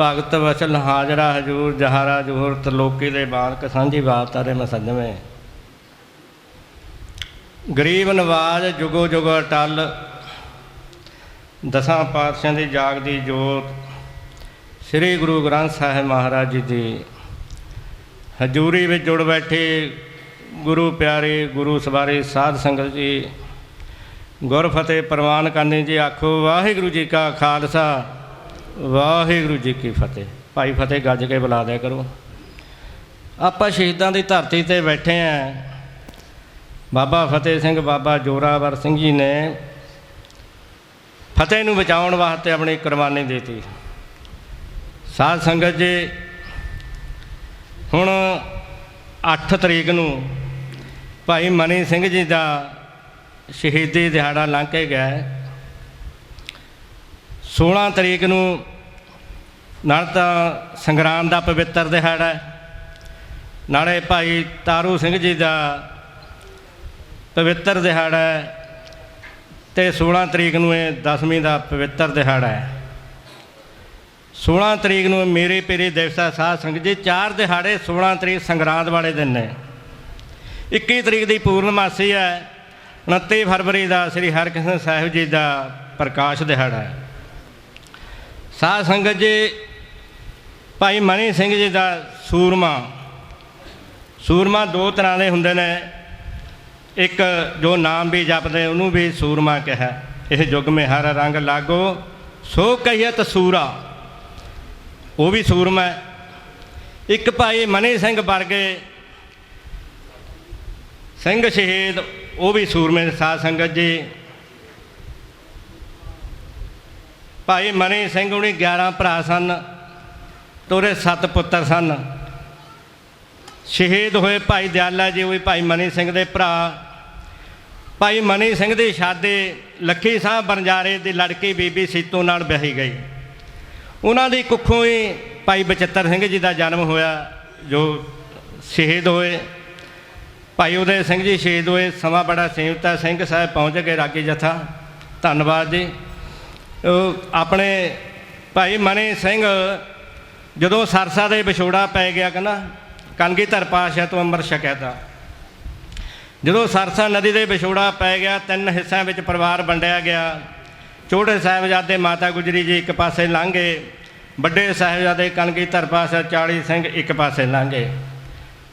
ਭਗਤ ਵਚਨ ਹਾਜ਼ਰਾ ਹਜੂਰ, ਜਹਾਰਾ ਜੋਹਰ ਤਲੋਕੀ ਦੇ ਬਾਲਕ ਸਾਂਝੀ ਬਾਤ ਤਾਰੇ ਮਸੰਜਵੇਂ ਗਰੀਬ ਨਵਾਜ ਜੁਗੋ ਜੁਗੋ ਅਟਲ, ਦਸਾਂ ਪਾਤਸ਼ਾਹਾਂ ਦੀ ਜਾਗਦੀ ਜੋਤ, ਸ੍ਰੀ ਗੁਰੂ ਗ੍ਰੰਥ ਸਾਹਿਬ ਮਹਾਰਾਜ ਜੀ। ਦੀ ਹਜੂਰੀ ਵਿੱਚ ਜੁੜ ਬੈਠੇ ਗੁਰੂ ਪਿਆਰੇ, ਗੁਰੂ ਸਵਾਰੇ ਸਾਧ ਸੰਗਤ ਜੀ। ਗੁਰ ਫਤਿਹ ਪ੍ਰਵਾਨ ਕਰਨੀ ਜੀ, ਆਖੋ, ਵਾਹਿਗੁਰੂ ਜੀ ਕਾ ਖਾਲਸਾ। ਵਾਹਿਗੁਰੂ ਜੀ ਕੀ ਫਤਿਹ। ਭਾਈ ਫਤਿਹ, ਗੱਜ ਕੇ ਬੁਲਾ ਦਿਆ ਕਰੋ। ਆਪਾਂ ਸ਼ਹੀਦਾਂ ਦੀ ਧਰਤੀ ਤੇ ਬੈਠੇ ਆਂ। ਬਾਬਾ ਫਤਿਹ ਸਿੰਘ, ਬਾਬਾ ਜੋਰਾਵਰ ਸਿੰਘ ਜੀ ਨੇ ਫਤਿਹ ਨੂੰ ਬਚਾਉਣ ਵਾਸਤੇ ਆਪਣੀ ਕੁਰਬਾਨੀ ਦਿੱਤੀ। ਸਾਧ ਸੰਗਤ ਜੀ, ਹੁਣ 8 ਤਰੀਕ ਨੂੰ ਭਾਈ ਮਨੀ ਸਿੰਘ ਜੀ ਦਾ ਸ਼ਹੀਦੀ ਦਿਹਾੜਾ ਲੰਘ ਕੇ ਗਿਆ। 16 ਤਰੀਕ ਨੂੰ ਨਾਲ ਤਾਂ ਸੰਗਰਾਮ ਦਾ ਪਵਿੱਤਰ ਦਿਹਾੜਾ ਹੈ। ਨਾਲੇ ਭਾਈ ਤਾਰੂ ਸਿੰਘ ਜੀ ਦਾ ਪਵਿੱਤਰ ਦਿਹਾੜਾ ਹੈ ਤੇ 16 ਤਰੀਕ ਨੂੰ ਇਹ 10ਵੀਂ ਦਾ ਪਵਿੱਤਰ ਦਿਹਾੜਾ ਹੈ। 16 ਤਰੀਕ ਨੂੰ ਮੇਰੇ ਪੀਰੇ ਦੇਵਤਾ ਸਾਧ ਸੰਗਤ ਜੀ ਚਾਰ ਦਿਹਾੜੇ 16 ਤਰੀਕ ਸੰਗਰਾਂਦ ਵਾਲੇ ਦਿਨ ਨੇ। 21 ਤਰੀਕ ਦੀ ਪੂਰਨਮਾਸੀ ਹੈ। 29 ਫਰਵਰੀ ਦਾ ਸ੍ਰੀ ਹਰਕ੍ਰਿਸ਼ਨ ਸਾਹਿਬ ਜੀ ਦਾ ਪ੍ਰਕਾਸ਼ ਦਿਹਾੜਾ ਹੈ। ਸਾਧ ਸੰਗਤ ਜੀ, ਭਾਈ ਮਨੀ ਸਿੰਘ ਜੀ ਦਾ ਸੂਰਮਾ। ਸੂਰਮਾ ਦੋ ਤਰ੍ਹਾਂ ਦੇ ਹੁੰਦੇ ਨੇ। ਇੱਕ ਜੋ ਨਾਮ ਵੀ ਜਪਦੇ, ਉਹਨੂੰ ਵੀ ਸੂਰਮਾ ਕਿਹਾ। ਇਹ ਯੁੱਗ ਮੇ ਹਰ ਰੰਗ ਲਾਗੋ, ਸੋ ਕਹੀਤ ਸੂਰਾ। ਉਹ ਵੀ ਸੂਰਮਾ ਇੱਕ ਭਾਈ ਮਨੀ ਸਿੰਘ ਵਰਗੇ ਸਿੰਘ ਸ਼ਹੀਦ, ਉਹ ਵੀ ਸੂਰਮੇ ਸਾਧ ਸੰਗਤ ਜੀ। ਭਾਈ ਮਨੀ ਸਿੰਘ ਉਹਨੇ 11 ਭਰਾ ਸਨ, ਤੋਰੇ 7 ਪੁੱਤਰ ਸਨ। ਸ਼ਹੀਦ ਹੋਏ ਭਾਈ ਦਿਆਲਾ ਜੀ, ਉਹ ਵੀ ਭਾਈ ਮਨੀ ਸਿੰਘ ਦੇ ਭਰਾ। ਭਾਈ ਮਨੀ ਸਿੰਘ ਦੀ ਸ਼ਾਦੀ ਲੱਖੀ ਸਾਹਿਬ ਬਰਜਾਰੇ ਦੀ ਲੜਕੀ ਬੀਬੀ ਸੀਤੋ ਨਾਲ ਵਿਆਹੀ ਗਈ। ਉਹਨਾਂ ਦੀ ਕੁੱਖੋਂ ਹੀ ਭਾਈ ਬਚਿੱਤਰ ਸਿੰਘ ਜੀ ਦਾ ਜਨਮ ਹੋਇਆ, ਜੋ ਸ਼ਹੀਦ ਹੋਏ। ਭਾਈ ਉਦੈ ਸਿੰਘ ਜੀ ਸ਼ਹੀਦ ਹੋਏ, ਸਮਾਂ ਬੜਾ ਸੀਮਤ ਹੈ। ਸਿੰਘ ਸਾਹਿਬ ਪਹੁੰਚ ਗਏ ਰਾਗੀ ਜਥਾ। ਧੰਨਵਾਦ ਜੀ। ਆਪਣੇ ਭਾਈ ਮਨੀ ਸਿੰਘ, ਜਦੋਂ ਸਰਸਾ ਦੇ ਵਿਛੋੜਾ ਪੈ ਗਿਆ ਕਹਿੰਦਾ ਕਨਗੀਧਰ ਪਾਸ਼ਾ ਤੋਂ ਅੰਮ੍ਰਿਤ ਛਕਿਆ ਤਾ। ਜਦੋਂ ਸਰਸਾ ਨਦੀ ਦੇ ਵਿਛੋੜਾ ਪੈ ਗਿਆ, ਤਿੰਨ ਹਿੱਸਿਆਂ ਵਿੱਚ ਪਰਿਵਾਰ ਵੰਡਿਆ ਗਿਆ। ਛੋਟੇ ਸਾਹਿਬਜ਼ਾਦੇ ਮਾਤਾ ਗੁਜਰੀ ਜੀ ਇੱਕ ਪਾਸੇ ਲੰਘੇ, ਵੱਡੇ ਸਾਹਿਬਜ਼ਾਦੇ ਕਨਗੀਧਰ ਪਾਸ਼ਾ 40 ਸਿੰਘ ਇੱਕ ਪਾਸੇ ਲੰਘੇ।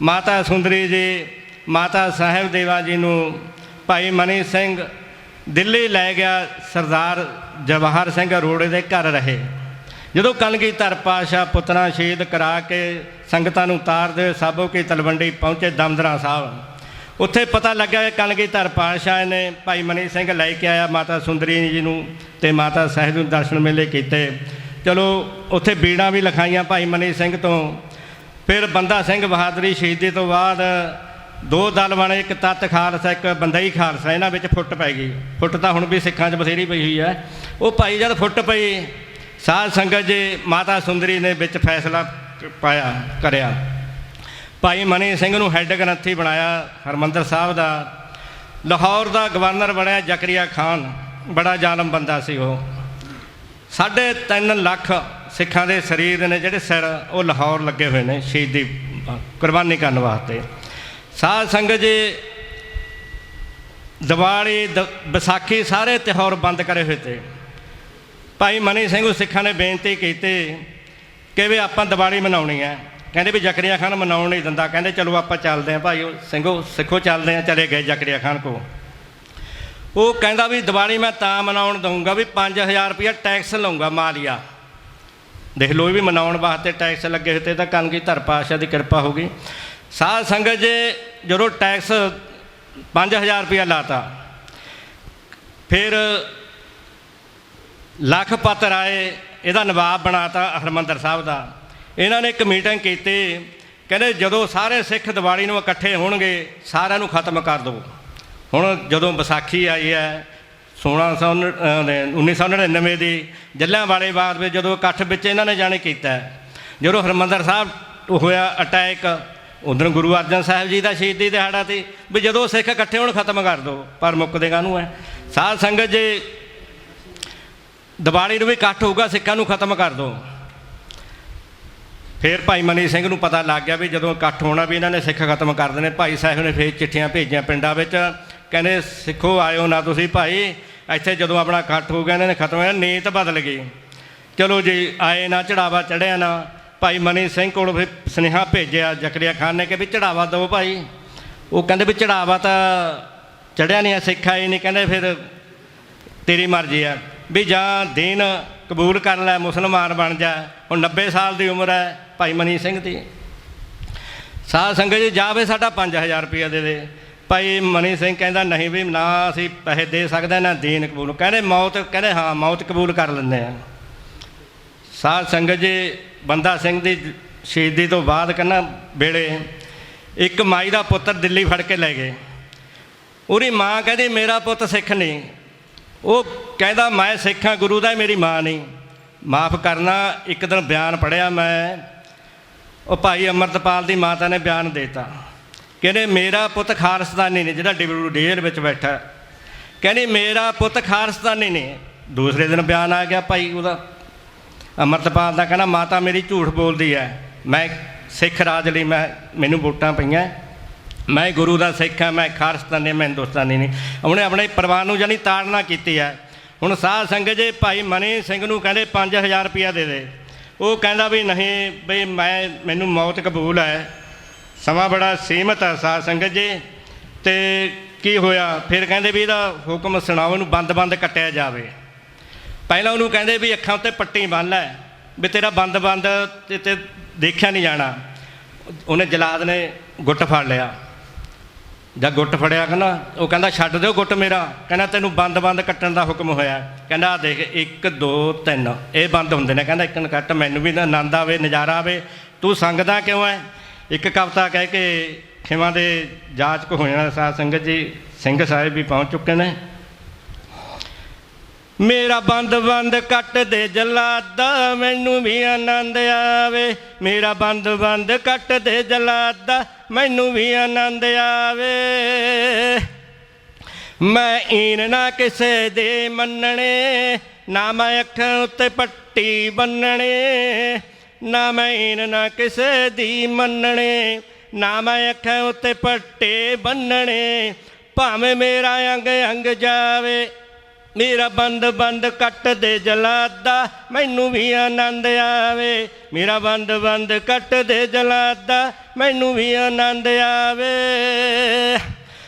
ਮਾਤਾ ਸੁੰਦਰੀ ਜੀ, ਮਾਤਾ ਸਾਹਿਬ ਦੇਵਾ ਜੀ ਨੂੰ ਭਾਈ ਮਨੀ ਸਿੰਘ ਦਿੱਲੀ ਲੈ ਗਿਆ ਸਰਦਾਰ ਜਵਾਹਰ ਸਿੰਘ ਅਰੋੜੇ ਦੇ ਘਰ ਰਹੇ। ਜਦੋਂ ਕਲਗੀਧਰ ਪਾਸ਼ਾ ਪੁੱਤਰਾ ਸ਼ਹੀਦ ਕਰਾ ਕੇ ਸੰਗਤਾਂ ਨੂੰ ਉਤਾਰਦੇ ਸਾਬੋ ਕੀ ਤਲਵੰਡੀ ਪਹੁੰਚੇ ਦਮਦਰਾ ਸਾਹਿਬ, ਉੱਥੇ ਪਤਾ ਲੱਗਾ ਕਿ ਕਲਗੀਧਰ ਪਾਸ਼ਾ ਨੇ ਭਾਈ ਮਨੀ ਸਿੰਘ ਲੈ ਕੇ ਆਇਆ, ਮਾਤਾ ਸੁੰਦਰੀ ਜੀ ਨੂੰ ਤੇ ਮਾਤਾ ਸਾਹਿਬ ਨੂੰ ਦਰਸ਼ਨ ਮੇਲੇ ਕੀਤੇ। ਚਲੋ, ਉੱਥੇ ਬੀੜਾਂ ਵੀ ਲਿਖਾਈਆਂ ਭਾਈ ਮਨੀ ਸਿੰਘ ਤੋਂ। ਫਿਰ ਬੰਦਾ ਸਿੰਘ ਬਹਾਦਰੀ ਸ਼ਹੀਦੀ ਤੋਂ ਬਾਅਦ ਦੋ ਦਲ ਬਣੇ ਇੱਕ ਤੱਤ ਖਾਲਸਾ, ਇੱਕ ਬੰਦਈ ਖਾਲਸਾ, ਇਹਨਾਂ ਵਿੱਚ ਫੁੱਟ ਪੈ ਗਈ। ਫੁੱਟ ਤਾਂ ਹੁਣ ਵੀ ਸਿੱਖਾਂ 'ਚ ਬਥੇਰੀ ਪਈ ਹੋਈ ਹੈ। ਉਹ ਭਾਈ ਜਦ ਫੁੱਟ ਪਈ, ਸਾਧ ਸੰਗਤ ਜੀ ਮਾਤਾ ਸੁੰਦਰੀ ਨੇ ਵਿੱਚ ਫੈਸਲਾ ਪਾਇਆ, ਕਰਿਆ। ਭਾਈ ਮਨੀ ਸਿੰਘ ਨੂੰ ਹੈੱਡ ਗ੍ਰੰਥੀ ਬਣਾਇਆ ਹਰਮੰਦਰ ਸਾਹਿਬ ਦਾ। ਲਾਹੌਰ ਦਾ ਗਵਰਨਰ ਬਣਿਆ ਜ਼ਕਰੀਆ ਖਾਨ, ਬੜਾ ਜ਼ਾਲਮ ਬੰਦਾ ਸੀ ਉਹ। ਸਾਢੇ ਤਿੰਨ ਲੱਖ ਸਿੱਖਾਂ ਦੇ ਸਰੀਰ ਨੇ ਜਿਹੜੇ ਸਿਰ ਉਹ ਲਾਹੌਰ ਲੱਗੇ ਹੋਏ ਨੇ, ਸ਼ਹੀਦੀ ਕੁਰਬਾਨੀ ਕਰਨ ਵਾਸਤੇ। ਸਾਧ ਸੰਗਤ ਜੀ, ਦੀਵਾਲੀ, ਦ- ਵਿਸਾਖੀ ਸਾਰੇ ਤਿਉਹਾਰ ਬੰਦ ਕਰੇ ਹੋਏ ਤੇ। ਭਾਈ ਮਨੀ ਸਿੰਘ ਸਿੱਖਾਂ ਨੇ ਬੇਨਤੀ ਕੀਤੀ ਕਿ ਵੀ ਆਪਾਂ ਦੀਵਾਲੀ ਮਨਾਉਣੀ ਹੈ। ਕਹਿੰਦੇ ਵੀ ਜ਼ਕਰੀਆ ਖਾਨ ਮਨਾਉਣ ਨਹੀਂ ਦਿੰਦਾ। ਕਹਿੰਦੇ ਚਲੋ ਆਪਾਂ ਚੱਲਦੇ ਹਾਂ ਭਾਈ, ਉਹ ਸਿੰਘੋ ਸਿੱਖੋ ਚੱਲਦੇ ਹਾਂ, ਚਲੇ ਗਏ ਜ਼ਕਰੀਆ ਖਾਨ ਕੋ। ਉਹ ਕਹਿੰਦਾ ਵੀ ਦੀਵਾਲੀ ਮੈਂ ਤਾਂ ਮਨਾਉਣ ਦਊਂਗਾ ਵੀ 5000 ਰੁਪਇਆ ਟੈਕਸ ਲਊਂਗਾ ਮਾਲੀਆ। ਦੇਖ ਲੋ ਵੀ ਮਨਾਉਣ ਵਾਸਤੇ ਟੈਕਸ ਲੱਗੇ ਹੋਏ ਤੇ ਤਾਂ ਕਨਗੀ ਧਰ ਪਾਸ਼ਾ ਦੀ ਕਿਰਪਾ ਹੋ ਗਈ। ਸਾਧ ਸੰਗਤ ਜੇ ਜਦੋਂ ਟੈਕਸ 5000 ਰੁਪਇਆ ਲਾਤਾ, ਫਿਰ ਲੱਖ ਪੱਤਰ ਆਏ, ਇਹਦਾ ਨਵਾਬ ਬਣਾਤਾ ਹਰਮੰਦਰ ਸਾਹਿਬ ਦਾ। ਇਹਨਾਂ ਨੇ ਇੱਕ ਮੀਟਿੰਗ ਕੀਤੀ, ਕਹਿੰਦੇ ਜਦੋਂ ਸਾਰੇ ਸਿੱਖ ਦੀਵਾਲੀ ਨੂੰ ਇਕੱਠੇ ਹੋਣਗੇ, ਸਾਰਿਆਂ ਨੂੰ ਖਤਮ ਕਰ ਦਿਓ। ਹੁਣ ਜਦੋਂ ਵਿਸਾਖੀ ਆਈ ਹੈ 1600 1999 ਦੀ ਜੱਲਿਆਂ ਵਾਲੇ ਬਾਗ ਵਿੱਚ ਜਦੋਂ ਇਕੱਠ ਵਿੱਚ ਇਹਨਾਂ ਨੇ ਜਾਣੇ ਕੀਤਾ, ਜਦੋਂ ਹਰਮੰਦਰ ਸਾਹਿਬ ਹੋਇਆ ਅਟੈਕ ਉਧਰ ਗੁਰੂ ਅਰਜਨ ਸਾਹਿਬ ਜੀ ਦਾ ਸ਼ਹੀਦੀ ਦਿਹਾੜਾ ਤੇ ਵੀ ਜਦੋਂ ਸਿੱਖ ਇਕੱਠੇ ਹੋਣ ਖਤਮ ਕਰ ਦਿਓ ਪਰ ਮੁੱਕਦੇ ਕਾਹਨੂੰ ਹੈ। ਸਾਧ ਸੰਗਤ ਜੇ ਦੀਵਾਲੀ ਨੂੰ ਵੀ ਇਕੱਠ ਹੋਊਗਾ, ਸਿੱਖਾਂ ਨੂੰ ਖਤਮ ਕਰ ਦਿਓ ਫਿਰ ਭਾਈ ਮਨੀ ਸਿੰਘ ਨੂੰ ਪਤਾ ਲੱਗ ਗਿਆ ਵੀ ਜਦੋਂ ਇਕੱਠ ਹੋਣਾ ਵੀ ਇਹਨਾਂ ਨੇ ਸਿੱਖ ਖਤਮ ਕਰ ਦੇਣੇ। ਭਾਈ ਸਾਹਿਬ ਨੇ ਫਿਰ ਚਿੱਠੀਆਂ ਭੇਜੀਆਂ ਪਿੰਡਾਂ ਵਿੱਚ, ਕਹਿੰਦੇ, ਸਿੱਖੋ, ਆਇਓ ਨਾ ਤੁਸੀਂ ਭਾਈ। ਇੱਥੇ ਜਦੋਂ ਆਪਣਾ ਇਕੱਠ ਹੋ ਗਿਆ ਇਹਨਾਂ ਨੇ ਖਤਮ ਹੋਇਆ, ਨੀਤ ਬਦਲ ਗਈ। ਚਲੋ ਜੀ, ਆਏ ਨਾ, ਚੜਾਵਾ ਚੜਿਆ ਨਾ। ਭਾਈ ਮਨੀ ਸਿੰਘ ਕੋਲ ਫਿਰ ਸੁਨੇਹਾ ਭੇਜਿਆ ਜ਼ਕਰੀਆ ਖਾਨ ਨੇ ਕਿ ਵੀ ਚੜਾਵਾ ਦਿਓ ਭਾਈ। ਉਹ ਕਹਿੰਦੇ ਵੀ ਚੜਾਵਾ ਤਾਂ ਚੜਿਆ ਨਹੀਂ ਆ ਸਿੱਖਾ ਹੀ ਨਹੀਂ। ਕਹਿੰਦੇ ਫਿਰ ਤੇਰੀ ਮਰਜ਼ੀ ਆ। ਵੀ ਜਾਂ ਦੀਨ ਕਬੂਲ ਕਰ ਲੈ, ਮੁਸਲਮਾਨ ਬਣ ਜਾ। ਹੁਣ 90 ਸਾਲ ਦੀ ਉਮਰ ਹੈ ਭਾਈ ਮਨੀ ਸਿੰਘ ਦੀ। ਸਾਧ ਸੰਗਤ ਜੀ ਜਾਵੇ ਸਾਡਾ 5000 ਰੁਪਇਆ ਦੇ ਦੇ। ਭਾਈ ਮਨੀ ਸਿੰਘ ਕਹਿੰਦਾ, ਨਹੀਂ ਵੀ ਨਾ ਅਸੀਂ ਪੈਸੇ ਦੇ ਸਕਦੇ, ਨਾ ਦੀਨ ਕਬੂਲ। ਕਹਿੰਦੇ, ਮੌਤ, ਕਹਿੰਦੇ, ਹਾਂ, ਮੌਤ ਕਬੂਲ ਕਰ ਲੈਂਦੇ ਆ ਸਾਧ ਸੰਗਤ ਜੀ ਬੰਦਾ ਸਿੰਘ ਦੀ ਸ਼ਹੀਦੀ ਤੋਂ ਬਾਅਦ ਕਹਿੰਦਾ ਵੇਲੇ ਇੱਕ ਮਾਈ ਦਾ ਪੁੱਤਰ ਦਿੱਲੀ ਫੜ ਕੇ ਲੈ ਗਏ। ਉਹਦੀ ਮਾਂ ਕਹਿੰਦੀ, ਮੇਰਾ ਪੁੱਤ ਸਿੱਖ ਨਹੀਂ। ਉਹ ਕਹਿੰਦਾ, ਮੈਂ ਸਿੱਖਾਂ ਗੁਰੂ ਦਾ ਮੇਰੀ ਮਾਂ ਨਹੀਂ। ਮਾਫ ਕਰਨਾ, ਇੱਕ ਦਿਨ ਬਿਆਨ ਪੜਿਆ ਮੈਂ। ਉਹ ਭਾਈ ਅਮਰਤਪਾਲ ਦੀ ਮਾਤਾ ਨੇ ਬਿਆਨ ਦਿੱਤਾ। ਕਹਿੰਦੇ, ਮੇਰਾ ਪੁੱਤ ਖਾਰਸਤਾਨੀ ਨਹੀਂ, ਜਿਹੜਾ ਡਿਬਰੂ ਡੇਲ ਵਿੱਚ ਬੈਠਾ। ਕਹਿੰਦੀ, ਮੇਰਾ ਪੁੱਤ ਖਾਰਸਤਾਨੀ ਨਹੀਂ। ਦੂਸਰੇ ਦਿਨ ਬਿਆਨ ਆ ਗਿਆ ਭਾਈ ਉਹਦਾ। ਅਮਰਤਪਾਲ ਦਾ ਕਹਿੰਦਾ, ਮਾਤਾ ਮੇਰੀ ਝੂਠ ਬੋਲਦੀ ਹੈ ਮੈਂ ਸਿੱਖ ਰਾਜ ਲਈ ਮੈਂ, ਮੈਨੂੰ ਵੋਟਾਂ ਪਈਆਂ। ਮੈਂ ਗੁਰੂ ਦਾ ਸਿੱਖ ਹਾਂ ਮੈਂ ਖਾਰਸਤਾਨੀ ਮੈਂ ਹਿੰਦੁਸਤਾਨੀ ਨਹੀਂ। ਉਹਨੇ ਆਪਣੇ ਪਰਿਵਾਰ ਨੂੰ ਜਾਨੀ ਤਾੜਨਾ ਕੀਤੀ ਹੈ ਹੁਣ ਸਾਧ ਸੰਗਤ ਜੀ ਭਾਈ ਮਨੀ ਸਿੰਘ ਨੂੰ ਕਹਿੰਦੇ 5000 ਰੁਪਇਆ ਦੇ ਦੇ। ਉਹ ਕਹਿੰਦਾ ਵੀ ਨਹੀਂ, ਬਈ ਮੈਂ, ਮੈਨੂੰ ਮੌਤ ਕਬੂਲ ਹੈ ਸਮਾਂ ਬੜਾ ਸੀਮਤ ਹੈ ਸਾਧ ਸੰਗਤ ਜੀ। ਤੇ ਕੀ ਹੋਇਆ? ਫਿਰ ਕਹਿੰਦੇ ਵੀ ਇਹਦਾ ਹੁਕਮ ਸੁਣਾਓ, ਇਹਨੂੰ ਬੰਦ-ਬੰਦ ਕੱਟਿਆ ਜਾਵੇ। ਪਹਿਲਾਂ ਉਹਨੂੰ ਕਹਿੰਦੇ ਵੀ ਅੱਖਾਂ ਉੱਤੇ ਪੱਟੀ ਬੰਨ ਲੈ, ਵੀ ਤੇਰਾ ਬੰਦ-ਬੰਦ ਤੇ ਤੇ ਦੇਖਿਆ ਨਹੀਂ ਜਾਣਾ। ਉਹਨੇ ਜਲਾਦ ਨੇ ਗੁੱਟ ਫੜ ਲਿਆ। ਜਦ ਗੁੱਟ ਫੜਿਆ ਕਹਿੰਦਾ ਉਹ ਕਹਿੰਦਾ ਛੱਡ ਦਿਓ ਗੁੱਟ ਮੇਰਾ। ਕਹਿੰਦਾ ਤੈਨੂੰ ਬੰਦ-ਬੰਦ ਕੱਟਣ ਦਾ ਹੁਕਮ ਹੋਇਆ। ਕਹਿੰਦਾ ਦੇਖ 1 2 3 ਇਹ ਬੰਦ ਹੁੰਦੇ ਨੇ। ਕਹਿੰਦਾ ਇੱਕ ਨੂੰ ਕੱਟ, ਮੈਨੂੰ ਵੀ ਆਨੰਦ ਆਵੇ, ਨਜ਼ਾਰਾ ਆਵੇ। ਤੂੰ ਸੰਗਦਾ ਕਿਉਂ ਐ? ਇੱਕ ਕਵਿਤਾ ਕਹਿ ਕੇ ਖਿਮਾ ਦੇ ਜਾਚਕ ਹੋ ਜਾਣਾ ਸਾਧ ਸੰਗਤ ਜੀ, ਸਿੰਘ ਸਾਹਿਬ ਵੀ ਪਹੁੰਚ ਚੁੱਕੇ ਨੇ। ਮੇਰਾ ਬੰਦ ਬੰਦ ਕੱਟ ਦੇ ਜਲਾਦਾ, ਮੈਨੂੰ ਵੀ ਆਨੰਦ ਆਵੇ। ਮੇਰਾ ਬੰਦ ਬੰਦ ਕੱਟ ਦੇ ਜਲਾਦਾ, ਮੈਨੂੰ ਵੀ ਆਨੰਦ ਆਵੇ। ਮੈਂ ਈਨ ਨਾ ਕਿਸੇ ਦੇ ਮੰਨਣੇ, ਨਾ ਮੈਂ ਅੱਖਾਂ ਉੱਤੇ ਪੱਟੀ ਬੰਨਣੇ। ਨਾ ਮੈਂ ਈਨ ਨਾ ਕਿਸੇ ਦੀ ਮੰਨਣੇ, ਨਾ ਮੈਂ ਅੱਖਾਂ ਉੱਤੇ ਪੱਟੇ ਬੰਨਣੇ। ਭਾਵੇਂ ਮੇਰਾ ਅੰਗ ਅੰਗ ਜਾਵੇ ਮੇਰਾ ਬੰਦ ਬੰਦ ਕੱਟ ਦੇ ਜਲਾਦਾ, ਮੈਨੂੰ ਵੀ ਆਨੰਦ ਆਵੇ। ਮੇਰਾ ਬੰਦ ਬੰਦ ਕੱਟ ਦੇ ਜਲਾਦਾ, ਮੈਨੂੰ ਵੀ ਆਨੰਦ ਆਵੇ।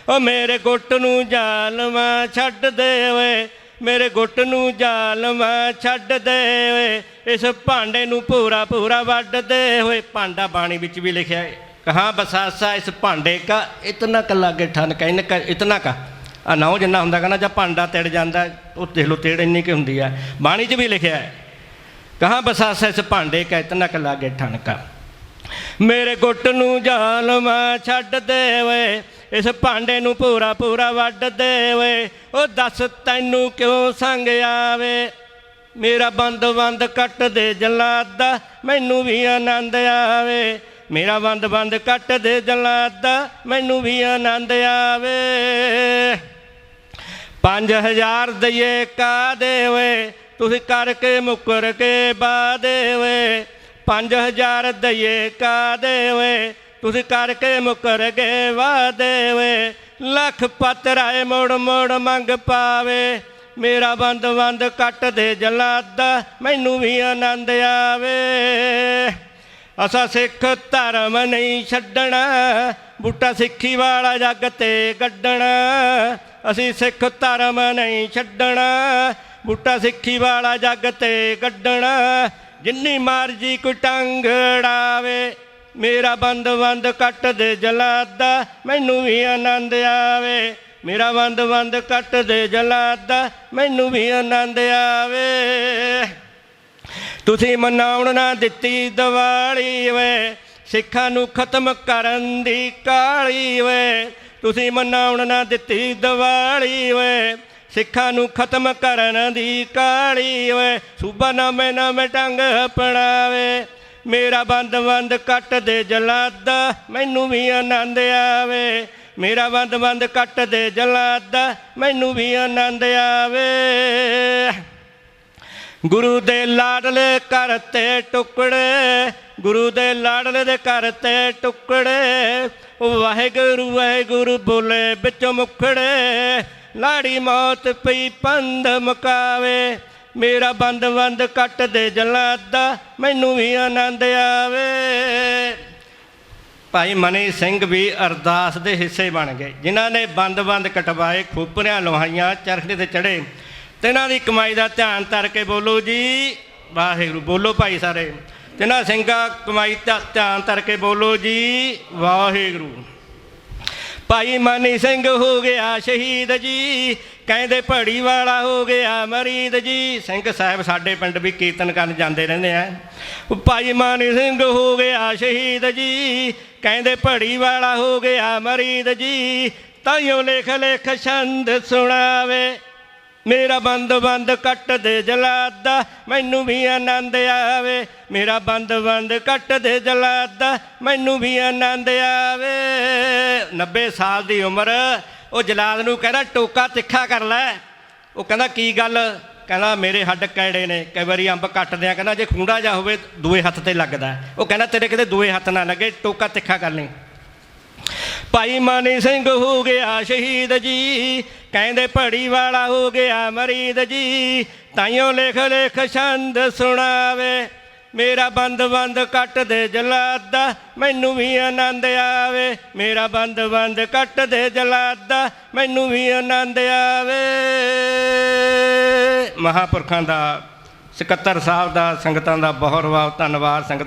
ਓ ਮੇਰੇ ਗੁੱਟ ਨੂੰ ਜਾਲਮਾ ਛੱਡ ਦੇ ਓਏ, ਮੇਰੇ ਗੁੱਟ ਨੂੰ ਜਾਲਮਾ ਛੱਡ ਦੇ ਓਏ। ਇਸ ਭਾਂਡੇ ਨੂੰ ਪੂਰਾ ਪੂਰਾ ਵੱਢ ਦੇ ਓਏ। ਭਾਂਡਾ ਬਾਣੀ ਵਿੱਚ ਵੀ ਲਿਖਿਆ ਹੈ। ਕਹਾਂ ਬਸਾਸਾ ਇਸ ਭਾਂਡੇ ਕਾ, ਇਤਨਾ ਕ ਲਾਗੇ ਠਨ ਕਹਿਨ ਕ, ਇਤਨਾ ਕਾ। ਆ ਨਾਉ ਜਿੰਨਾ ਹੁੰਦਾ ਕਹਿੰਦਾ ਜਾਂ ਭਾਂਡਾ ਤਿੜ ਜਾਂਦਾ, ਉਹ ਦੇਖ ਲਓ ਤੇੜ ਇੰਨੀ ਕਿ ਹੁੰਦੀ ਹੈ ਬਾਣੀ 'ਚ ਵੀ ਲਿਖਿਆ ਹੈ, ਕਹਾਂ ਬਸਾਸਾ ਇਸ ਭਾਂਡੇ ਕਾ ਇਤਨਾ ਕ ਲਾਗੇ ਠਣਕਾ। ਮੇਰੇ ਗੁੱਟ ਨੂੰ ਜਾਲਮਾ ਛੱਡ ਦੇ ਓਏ ਇਸ ਭਾਂਡੇ ਨੂੰ ਪੂਰਾ ਪੂਰਾ ਵੱਢ ਦੇ ਓਏ ਉਹ ਦੱਸ ਤੈਨੂੰ ਕਿਉਂ ਸੰਗ ਆਵੇ? ਮੇਰਾ ਬੰਦ ਬੰਦ ਕੱਟ ਦੇ ਜਲਾਦਾ, ਮੈਨੂੰ ਵੀ ਆਨੰਦ ਆਵੇ। ਮੇਰਾ ਬੰਦ ਬੰਦ ਕੱਟ ਦੇ ਜਲਾਦਾ, ਮੈਨੂੰ ਵੀ ਆਨੰਦ ਆਵੇ। 5000 ਦਈਏ ਕਾ ਦੇਵੇ, ਤੁਸੀਂ ਕਰਕੇ ਮੁਕਰ ਕੇ ਬਾ ਦੇਵੇ। 5000 ਦਈਏ ਕਾ ਦੇਵੇ, ਤੁਸੀਂ ਕਰਕੇ ਮੁਕਰ ਕੇ ਵਾ ਦੇਵੇ। ਲੱਖ ਪਤਰਾਏ ਮੋੜ ਮੋੜ ਮੰਗ ਪਾਵੇ, ਮੇਰਾ ਬੰਦ ਬੰਦ ਕੱਟ ਦੇ ਜਲਾਦਾ, ਮੈਨੂੰ ਵੀ ਆਨੰਦ ਆਵੇ। ਅਸਾਂ ਸਿੱਖ ਧਰਮ ਨਹੀਂ ਛੱਡਣਾ, ਬੂਟਾ ਸਿੱਖੀ ਵਾਲਾ ਜੱਗ ਤੇ ਕੱਢਣਾ ਅਸੀਂ ਸਿੱਖ ਧਰਮ ਨਹੀਂ ਛੱਡਣਾ, ਬੂਟਾ ਸਿੱਖੀ ਵਾਲਾ ਜੱਗ ਤੇ ਕੱਢਣਾ, ਜਿੰਨੀ ਮਰਜ਼ੀ ਕੋਈ ਟੰਗੜਾਵੇ ਮੇਰਾ ਬੰਦ ਬੰਦ ਕੱਟ ਦੇ ਜਲਾਦਾ, ਮੈਨੂੰ ਵੀ ਆਨੰਦ ਆਵੇ। ਮੇਰਾ ਬੰਦ ਬੰਦ ਕੱਟ ਦੇ ਜਲਾਦਾ, ਮੈਨੂੰ ਵੀ ਆਨੰਦ ਆਵੇ। ਤੁਸੀਂ ਮਨਾਉਣ ਨਾ ਦਿੱਤੀ ਦੀਵਾਲੀ ਵੇ, ਸਿੱਖਾਂ ਨੂੰ ਖਤਮ ਕਰਨ ਦੀ ਕਾਲੀ ਵੇ ਤੁਸੀਂ ਮਨਾਉਣ ਨਾ ਦਿੱਤੀ ਦੀਵਾਲੀ ਵੇ ਸਿੱਖਾਂ ਨੂੰ ਖਤਮ ਕਰਨ ਦੀ ਕਾਲੀ ਵੇ ਸੂਬਾ ਨਵੇਂ ਨਵੇਂ ਟੰਗ ਅਪਣਾਵੇ। ਮੇਰਾ ਬੰਦ ਬੰਦ ਕੱਟ ਦੇ ਜਲਾਦਾ, ਮੈਨੂੰ ਵੀ ਆਨੰਦ ਆਵੇ। ਮੇਰਾ ਬੰਦ ਬੰਦ ਕੱਟ ਦੇ ਜਲਾਦਾ, ਮੈਨੂੰ ਵੀ ਆਨੰਦ ਆਵੇ। ਗੁਰੂ ਦੇ ਲਾਡਲੇ ਕਰਤੇ ਟੁਕੜੇ ਗੁਰੂ ਦੇ ਲਾਡਲੇ ਦੇ ਘਰ ਤੇ ਟੁਕੜੇ, ਵਾਹਿਗੁਰੂ ਵਾਹਿਗੁਰੂ ਬੋਲੇ ਵਿੱਚੋਂ ਮੁਖੜੇ। ਲਾੜੀ ਮੌਤ ਪਈ, ਪੰਧ ਮੁਕਾਵੇ। ਮੇਰਾ ਬੰਦ ਬੰਦ ਕੱਟ ਦੇ ਜਲਾਦਾ, ਮੈਨੂੰ ਵੀ ਆਨੰਦ ਆਵੇ। ਭਾਈ ਮਨੀ ਸਿੰਘ ਵੀ ਅਰਦਾਸ ਦੇ ਹਿੱਸੇ ਬਣ ਗਏ, ਜਿਨ੍ਹਾਂ ਨੇ ਬੰਦ-ਬੰਦ ਕਟਵਾਏ, ਖੋਪਰਿਆਂ ਲੋਹਾਈਆਂ ਚਰਖੇ ਤੇ ਚੜੇ। ਤਿਨਾਂ ਦੀ ਕਮਾਈ ਦਾ ਧਿਆਨ ਧਰ ਕੇ ਬੋਲੋ ਜੀ, ਵਾਹਿਗੁਰੂ, ਬੋਲੋ ਭਾਈ ਸਾਰੇ। ਤਿਨਾਂ ਸਿੰਘਾਂ ਕਮਾਈ ਦਾ ਧਿਆਨ ਧਰ ਕੇ ਬੋਲੋ ਜੀ, ਵਾਹਿਗੁਰੂ। ਭਾਈ ਮਨੀ ਸਿੰਘ ਹੋ ਗਿਆ ਸ਼ਹੀਦ ਜੀ, ਕਹਿੰਦੇ ਭੜੀ ਵਾਲਾ ਹੋ ਗਿਆ ਮਰੀਦ ਜੀ। ਸਿੰਘ ਸਾਹਿਬ ਸਾਡੇ ਪਿੰਡ ਵੀ ਕੀਰਤਨ ਕਰਨ ਜਾਂਦੇ ਰਹਿੰਦੇ ਆ। ਭਾਈ ਮਾਨੀ ਸਿੰਘ ਹੋ ਗਿਆ ਸ਼ਹੀਦ ਜੀ, ਕਹਿੰਦੇ ਭੜੀ ਵਾਲਾ ਹੋ ਗਿਆ ਮਰੀਦ ਜੀ। ਤਾਈਓ ਲਿਖ ਲਿਖ ਛੰਦ ਸੁਣਾਵੇ। ਮੇਰਾ ਬੰਦ ਬੰਦ ਕੱਟ ਦੇ ਜਲਾਦਾ, ਮੈਨੂੰ ਵੀ ਆਨੰਦ ਆਵੇ। ਮੇਰਾ ਬੰਦ ਬੰਦ ਕੱਟ ਦੇ ਜਲਾਦਾ, ਮੈਨੂੰ ਵੀ ਆਨੰਦ ਆਵੇ। 90 ਸਾਲ ਦੀ ਉਮਰ, ਉਹ ਜਲਾਦ ਨੂੰ ਕਹਿੰਦਾ, ਟੋਕਾ ਤਿੱਖਾ ਕਰ ਲੈ। ਉਹ ਕਹਿੰਦਾ, ਕੀ ਗੱਲ? ਕਹਿੰਦਾ, ਮੇਰੇ ਹੱਡ ਕੈੜੇ ਨੇ, ਕਈ ਵਾਰੀ ਅੰਬ ਕੱਟਦੇ ਆ। ਕਹਿੰਦਾ, ਜੇ ਖੁੰਡਾ ਜਾ ਹੋਵੇ, ਦੂਏ ਹੱਥ ਤੇ ਲੱਗਦਾ ਉਹ ਕਹਿੰਦਾ, ਤੇਰੇ ਕਿਤੇ ਦੂਏ ਹੱਥ ਨਾ ਲੱਗੇ, ਟੋਕਾ ਤਿੱਖਾ ਕਰ ਲਈ। ਭਾਈ ਮਨੀ ਸਿੰਘ ਹੋ ਗਿਆ ਸ਼ਹੀਦ ਜੀ, ਕਹਿੰਦੇ ਪੜੀ ਵਾਲਾ ਹੋ ਗਿਆ ਮਰੀਦ ਜੀ, ਤਾਈਓ ਲਿਖ ਲਿਖ ਛੰਦ ਸੁਣਾਵੇ, ਮੇਰਾ ਬੰਦ ਬੰਦ ਕੱਟ ਦੇ ਜਲਾਦਾ, ਮੈਨੂੰ ਵੀ ਆਨੰਦ ਆਵੇ, ਮੇਰਾ ਬੰਦ ਬੰਦ ਕੱਟ ਦੇ ਜਲਾਦਾ, ਮੈਨੂੰ ਵੀ ਆਨੰਦ ਆਵੇ। ਮਹਾਪੁਰਖਾਂ ਦਾ, ਸਕੱਤਰ ਸਾਹਿਬ ਦਾ ਸੰਗਤਾਂ ਦਾ ਬਹੁਤ ਬਹੁਤ ਧੰਨਵਾਦ, ਸੰਗਤ